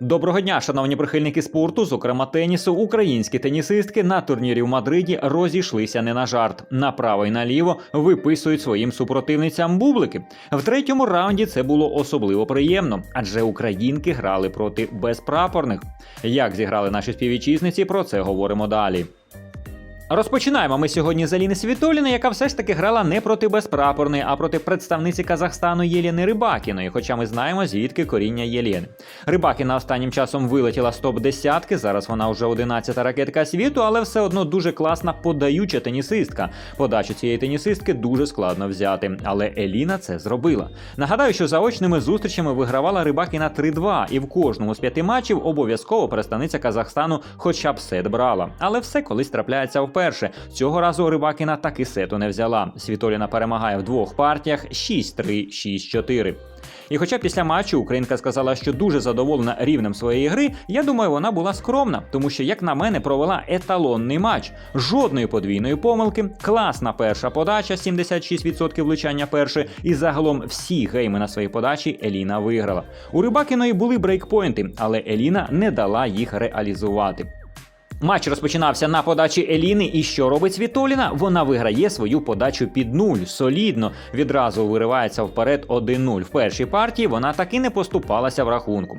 Доброго дня, шановні прихильники спорту, зокрема тенісу. Українські тенісистки на турнірі в Мадриді розійшлися не на жарт. Направо і наліво виписують своїм супротивницям бублики. В третьому раунді це було особливо приємно, адже українки грали проти безпрапорних. Як зіграли наші співвітчизниці, про це говоримо далі. Розпочинаємо ми сьогодні з Аліни Світоліни, яка все ж таки грала не проти безпрапорної, а проти представниці Казахстану Єліни Рибакіної. Хоча ми знаємо, звідки коріння Єліни. Рибакіна останнім часом вилетіла з топ десятки. Зараз вона вже 11-та ракетка світу, але все одно дуже класна подаюча тенісистка. Подачу цієї тенісистки дуже складно взяти. Але Еліна це зробила. Нагадаю, що заочними зустрічами вигравала Рибакіна 3-2, і в кожному з п'яти матчів обов'язково представниця Казахстану хоча б сет брала. Але все колись трапляється вперше. Цього разу Рибакіна таки сету не взяла. Світоліна перемагає в двох партіях 6-3, 6-4. І хоча після матчу Українка сказала, що дуже задоволена рівнем своєї гри, я думаю, вона була скромна, тому що, як на мене, провела еталонний матч. Жодної подвійної помилки, класна перша подача, 76% влучання першої, і загалом всі гейми на своїй подачі Еліна виграла. У Рибакіної були брейкпойнти, але Еліна не дала їх реалізувати. Матч розпочинався на подачі Еліни, і що робить Світоліна? Вона виграє свою подачу під нуль. Солідно відразу виривається вперед 1-0. В першій партії вона таки не поступалася в рахунку.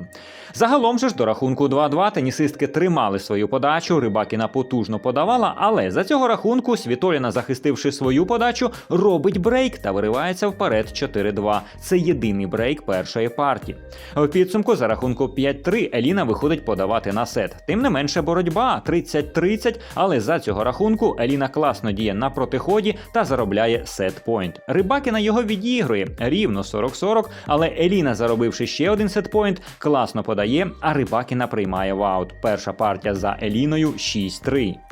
Загалом же ж до рахунку 2-2 тенісистки тримали свою подачу. Рибакіна потужно подавала, але за цього рахунку Світоліна, захистивши свою подачу, робить брейк та виривається вперед 4-2. Це єдиний брейк першої партії. В підсумку за рахунку 5-3 Еліна виходить подавати на сет. Тим не менше боротьба 30-30, але за цього рахунку Еліна класно діє на протиході та заробляє сет-пойнт. Рибакіна його відігрує рівно 40-40, але Еліна, заробивши ще один сет-пойнт, класно подає, а Рибакіна приймає в аут. Перша партія за Еліною 6-3.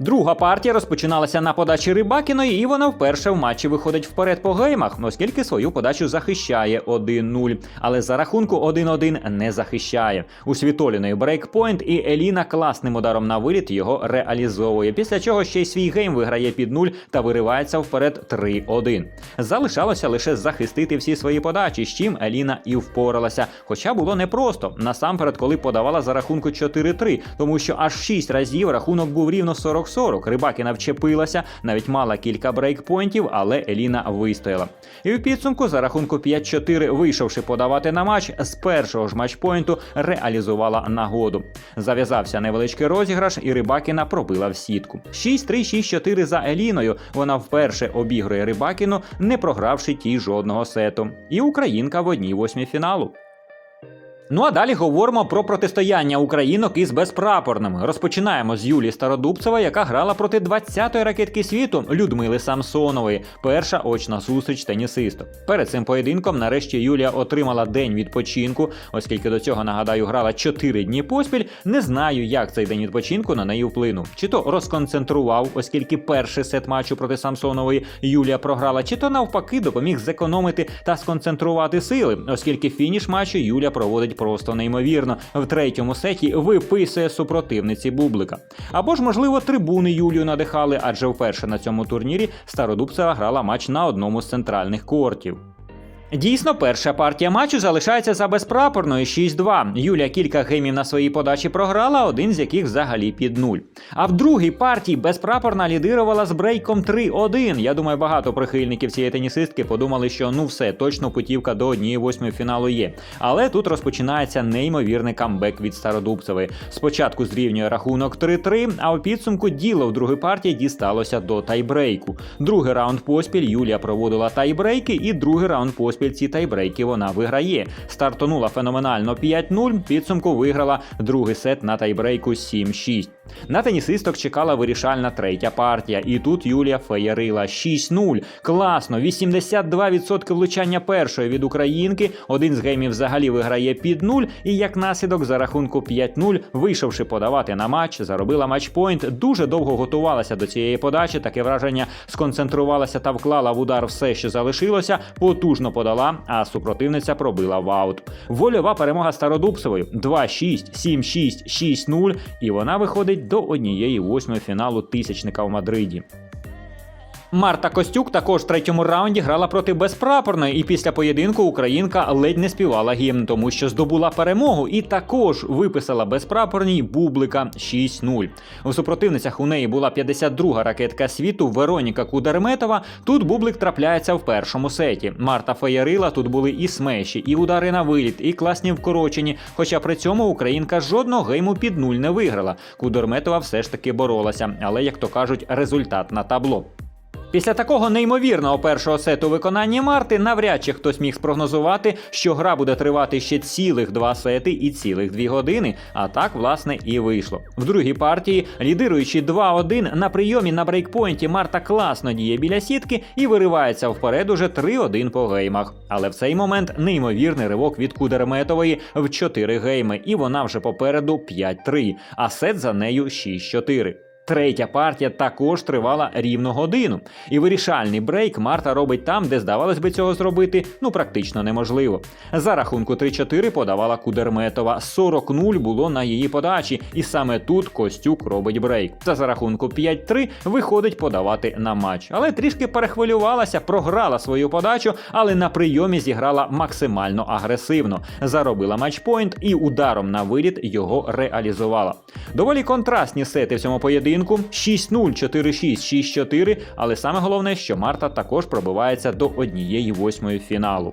Друга партія розпочиналася на подачі Рибакіної, і вона вперше в матчі виходить вперед по геймах, оскільки свою подачу захищає 1-0. Але за рахунку 1-1 не захищає. У Світоліної брейкпойнт, і Еліна класним ударом на виліт його реалізовує. Після чого ще й свій гейм виграє під 0 та виривається вперед 3-1. Залишалося лише захистити всі свої подачі, з чим Еліна і впоралася. Хоча було непросто. Насамперед, коли подавала за рахунку 4-3, тому що аж 6 разів рахунок був рівно 40 40 Рибакіна вчепилася, навіть мала кілька брейкпойнтів, але Еліна вистояла. І в підсумку за рахунку 5-4, вийшовши подавати на матч, з першого ж матчпойнту реалізувала нагоду. Зав'язався невеличкий розіграш, і Рибакіна пробила в сітку. 6-3-6-4 за Еліною. Вона вперше обігрує Рибакіну, не програвши тій жодного сету. І Українка в одній восьмій фіналу. Ну а далі говоримо про протистояння українок із безпрапорними. Розпочинаємо з Юлії Стародубцевої, яка грала проти 20-ї ракетки світу Людмили Самсонової. Перша очна зустріч тенісисток. Перед цим поєдинком, нарешті, Юлія отримала день відпочинку, оскільки до цього нагадаю, грала 4 дні поспіль. Не знаю, як цей день відпочинку на неї вплинув. Чи то розконцентрував, оскільки перший сет матчу проти Самсонової Юлія програла, чи то навпаки допоміг зекономити та сконцентрувати сили, оскільки фініш матчу Юлія проводить просто неймовірно. В третьому сеті виписує супротивниці Бублика. Або ж, можливо, трибуни Юлію надихали, адже вперше на цьому турнірі Стародубцева грала матч на одному з центральних кортів. Дійсно, перша партія матчу залишається за безпрапорною 6-2. Юля кілька геймів на своїй подачі програла, один з яких взагалі під нуль. А в другій партії безпрапорна лідирувала з брейком 3-1. Я думаю, багато прихильників цієї тенісистки подумали, що ну все, точно путівка до однієї восьмої фіналу є. Але тут розпочинається неймовірний камбек від Стародубцевої. Спочатку зрівнює рахунок 3-3, а у підсумку діло в другій партії дісталося до тайбрейку. Другий раунд поспіль Юлія проводила тайбрейки, і другий раунд поспіль ці тайбрейки вона виграє. Стартонула феноменально 5-0, підсумку виграла другий сет на тайбрейку 7-6. На тенісисток чекала вирішальна третя партія, і тут Юлія феєрила 6-0. Класно, 82% влучання першої від українки. Один з геймів взагалі виграє під нуль, і як наслідок за рахунку 5-0, вийшовши подавати на матч, заробила матчпойнт. Дуже довго готувалася до цієї подачі. Таке враження сконцентрувалася та вклала в удар все, що залишилося. Потужно подала, а супротивниця пробила в аут. Вольова перемога Стародубцевої 2-6, 7-6, 6-0, і вона виходить до однієї восьмої фіналу тисячника в Мадриді. Марта Костюк також в третьому раунді грала проти безпрапорної, і після поєдинку українка ледь не співала гімн, тому що здобула перемогу і також виписала безпрапорній бублика 6-0. У супротивницях у неї була 52-га ракетка світу Вероніка Кудерметова. Тут бублик трапляється в першому сеті. Марта феєрила, тут були і смеші, і удари на виліт, і класні вкорочені. Хоча при цьому українка жодного гейму під нуль не виграла. Кудерметова все ж таки боролася, але як то кажуть, результат на табло. Після такого неймовірного першого сету виконання Марти навряд чи хтось міг спрогнозувати, що гра буде тривати ще цілих два сети і цілих дві години. А так, власне, і вийшло. В другій партії, лідируючи 2-1, на прийомі на брейкпойнті Марта класно діє біля сітки і виривається вперед уже 3-1 по геймах. Але в цей момент неймовірний ривок від Кудерметової в 4 гейми, і вона вже попереду 5-3, а сет за нею 6-4. Третя партія також тривала рівно годину, і вирішальний брейк Марта робить там, де здавалось би цього зробити, ну практично неможливо. За рахунку 3-4 подавала Кудерметова, 40-0 було на її подачі, і саме тут Костюк робить брейк. Та за рахунку 5-3 виходить подавати на матч. Але трішки перехвилювалася, програла свою подачу, але на прийомі зіграла максимально агресивно. Заробила матчпойнт і ударом на виліт його реалізувала. Доволі контрастні сети в цьому поєдинку. 6-0, 4-6, 6-4, але саме головне, що Марта також пробивається до однієї восьмої фіналу.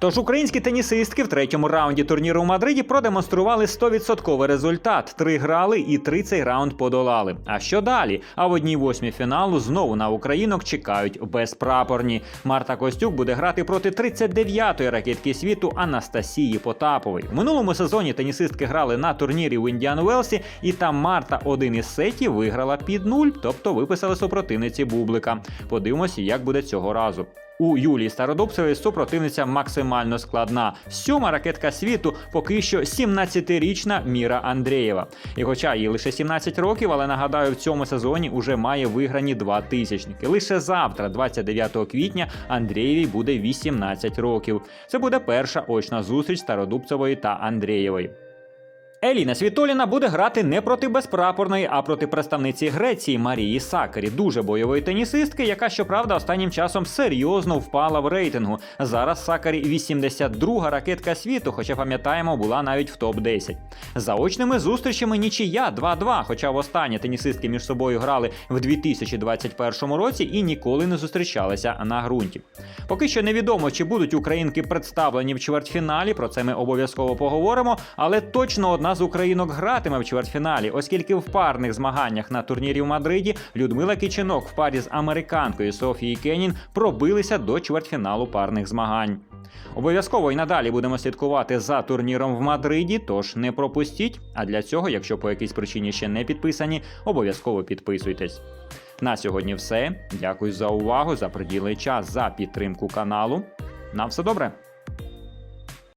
Тож українські тенісистки в третьому раунді турніру у Мадриді продемонстрували 100% результат. Три грали і три цей раунд подолали. А що далі? А в одній восьмій фіналу знову на українок чекають безпрапорні. Марта Костюк буде грати проти 39-ї ракетки світу Анастасії Потапової. В минулому сезоні тенісистки грали на турнірі в Індіан Велсі, і там Марта один із сетів виграла під нуль, тобто виписали супротивниці Бублика. Подивимося, як буде цього разу. У Юлії Стародубцевої супротивниця максимально складна. Сьома ракетка світу поки що 17-річна Міра Андрієва. І хоча їй лише 17 років, але нагадаю, в цьому сезоні уже має виграні два тисячники. Лише завтра, 29 квітня, Андрієвій буде 18 років. Це буде перша очна зустріч Стародубцевої та Андрієвої. Еліна Світоліна буде грати не проти безпрапорної, а проти представниці Греції Марії Сакарі, дуже бойової тенісистки, яка щоправда останнім часом серйозно впала в рейтингу. Зараз Сакарі 82-га ракетка світу, хоча пам'ятаємо, була навіть в топ 10 Заочними зустрічами нічия 2-2, Хоча востаннє тенісистки між собою грали в 2021 році і ніколи не зустрічалися на ґрунті. Поки що невідомо, чи будуть українки представлені в чвертьфіналі. Про це ми обов'язково поговоримо, але точно одна з українок гратиме в чвертьфіналі, оскільки в парних змаганнях на турнірі в Мадриді Людмила Кичинок в парі з американкою Софією Кенін пробилися до чвертьфіналу парних змагань. Обов'язково і надалі будемо слідкувати за турніром в Мадриді, тож не пропустіть. А для цього, якщо по якійсь причині ще не підписані, обов'язково підписуйтесь. На сьогодні все. Дякую за увагу, за приділений час, за підтримку каналу. На все добре!